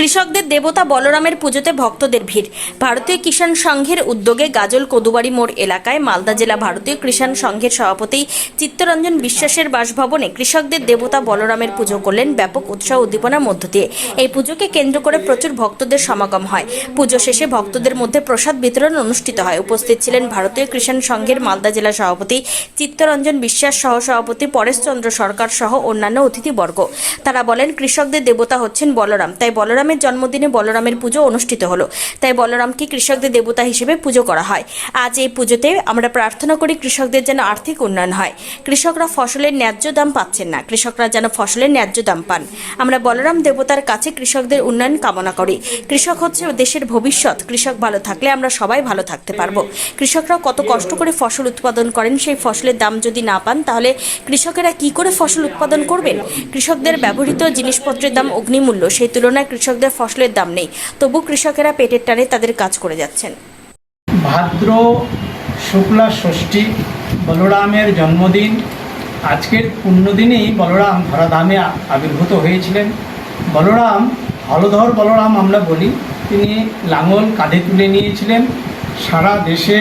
কৃষকদের দেবতা বলরামের পুজোতে ভক্তদের ভিড়। ভারতীয় কিষাণ সংঘের উদ্যোগে গাজল কদুবাড়ি মোড় এলাকায় মালদা জেলা ভারতীয় কৃষাণ সংঘের সভাপতি চিত্তরঞ্জন বিশ্বাসের বাসভবনে কৃষকদের দেবতা বলরামের পুজো করলেন ব্যাপক উৎসাহ উদ্দীপনার মধ্য দিয়ে। এই পুজোকে কেন্দ্র করে প্রচুর ভক্তদের সমাগম হয়। পুজো শেষে ভক্তদের মধ্যে প্রসাদ বিতরণ অনুষ্ঠিত হয়। উপস্থিত ছিলেন ভারতীয় কৃষাণ সংঘের মালদা জেলা সভাপতি চিত্তরঞ্জন বিশ্বাস সহ সভাপতি পরেশচন্দ্র সরকার সহ অন্যান্য অতিথিবর্গ। তারা বলেন, কৃষকদের দেবতা হচ্ছেন বলরাম, তাই বলরামের জন্মদিনে বলরামের পুজো অনুষ্ঠিত হলো। তাই বলরামকে কৃষকদের দেবতা হিসেবে পুজো করা হয়। আজ এই পুজোতে আমরা প্রার্থনা করি কৃষকদের যেন আর্থিক উন্নয়ন হয়। কৃষকরা ফসলের ন্যায্য দাম পাচ্ছেন না। কৃষকরা যেন ফসলের ন্যায্য দাম পান। আমরা বলরাম দেবতার কাছে কৃষকদের উন্নয়ন কামনা করি। কৃষক হচ্ছে দেশের ভবিষ্যৎ। কৃষক ভালো থাকলে আমরা সবাই ভালো থাকতে পারব। কৃষকরা কত কষ্ট করে ফসল উৎপাদন করেন, সেই ফসলের দাম যদি না পান, তাহলে কৃষকেরা কি করে ফসল উৎপাদন করবেন? কৃষকদের ব্যবহৃত জিনিসপত্রের দাম অগ্নিমূল্য। সেই তুলনায় কৃষকদের ফসলের দাম নেই। তবু কৃষকেরা পেটের টানে তাদের কাজ করে যাচ্ছেন। ভাদ্র শুক্লা ষষ্ঠী বলরামের জন্মদিন। আজকের পুণ্যদিনেই বলরাম ধরাধামে আবির্ভূত হয়েছিলেন। বলরাম, হলধর বলরাম আমরা বলি, তিনি লাঙল কাঁধে তুলে নিয়েছিলেন। সারা দেশে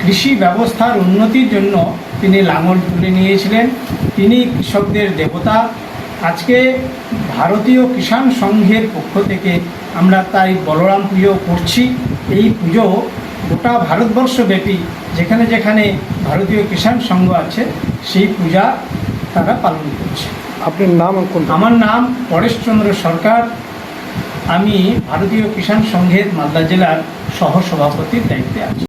কৃষি ব্যবস্থার উন্নতির জন্য তিনি লাঙল তুলে নিয়েছিলেন। তিনি কৃষকদের দেবতা আজকে ভারতীয় কিষাণ সংঘের পক্ষ থেকে আমরা তাই বলরাম পুজো করছি। এই পুজো গোটা ভারতবর্ষব্যাপী যেখানে যেখানে ভারতীয় কিষাণ সংঘ আছে সেই পূজা তারা পালন করছে। আপনার নাম আমার নাম পরেশচন্দ্র সরকার। আমি ভারতীয় কিষাণ সংঘের মালদা জেলার সহ সভাপতির দায়িত্বে আছি।